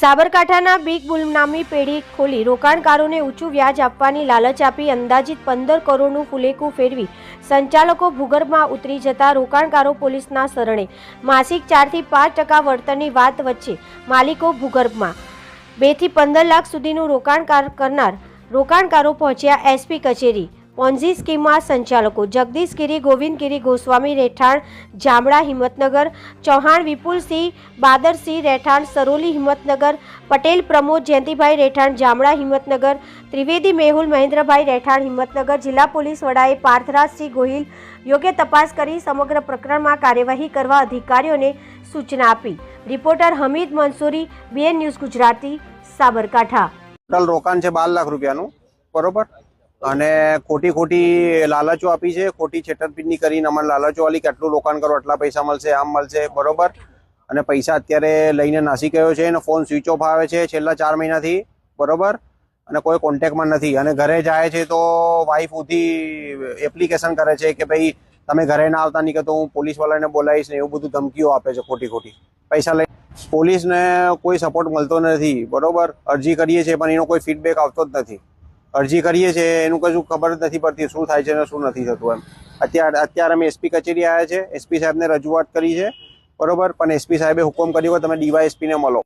સાબરકાંઠાના big bull નામી પેઢી ખોલી રોકાણકારોને ઊંચું વ્યાજ આપવાની લાલચ આપી અંદાજિત પંદર કરોડનું ફુલેકું ફેરવી સંચાલકો ભૂગર્ભમાં ઉતરી જતા રોકાણકારો પોલીસના શરણે. માસિક ચારથી પાંચ ટકા વળતરની વાત વચ્ચે માલિકો ભૂગર્ભમાં. બેથી પંદર લાખ સુધીનું રોકાણકાર કરનાર રોકાણકારો પહોંચ્યા એસપી કચેરી. પોન્ઝી સ્કીમમાં સંચાલકો જગદીશ ગિરી, ગોવિંદ ગોસ્વામી રહેઠાણ, જામડા હિંમતનગર, ચૌહાણ વિપુલસિંહ, બાદરસિંહ રહેઠાણ, સરોલી હિંમતનગર, પટેલ પ્રમોદ જયંતિભાઈ રહેઠાણ, જામડા હિંમતનગર, ત્રિવેદી મેહુલ મહેન્દ્રભાઈ રહેઠાણ હિંમતનગર, જિલ્લા પોલીસ વડાએ પાર્થરાજસિંહ ગોહિલ યોગ્ય તપાસ કરી સમગ્ર પ્રકરણમાં કાર્યવાહી કરવા અધિકારીઓને સૂચના આપી. Reporter Hamid Mansuri, B N news Gujarati, Sabarkantha. રોકાણ છે બાર લાખ રૂપિયાનું. બરોબર? અને ખોટી ખોટી લાલચો આપી છે. ખોટી છેતરપિંડી કરીને અમને લાલચો વાળી કે આટલું રોકાણ કરો, આટલા પૈસા મળશે, આમ મળશે, બરોબર? અને પૈસા અત્યારે લઈને નાસી ગયો છે એનો ફોન સ્વિચ ઓફ આવે છે છેલ્લા ચાર મહિનાથી, બરોબર? અને કોઈ કોન્ટેક્ટમાં નથી. અને ઘરે જાય છે તો વાઈફ ઉથી એપ્લિકેશન કરે છે કે ભાઈ તમે ઘરે ના આવતા નહીં કે તો હું પોલીસવાળાને બોલાવીશ ને એવું બધું ધમકીઓ આપે છે ખોટી ખોટી. પૈસા લઈ પોલીસને કોઈ સપોર્ટ મળતો નથી, બરોબર? અરજી કરીએ છીએ પણ એનો કોઈ ફીડબેક આવતો જ નથી. અરજી કરીએ છીએ, એનું કશું ખબર જ નથી પડતી, શું થાય છે ને શું નથી થતું એમ. અત્યારે અત્યારે અમે એસપી કચેરી આવ્યા છે, એસપી સાહેબને રજૂઆત કરી છે, બરોબર? પણ એસપી સાહેબે હુકમ કર્યો કે તમે ડીવાયએસપીને મળો.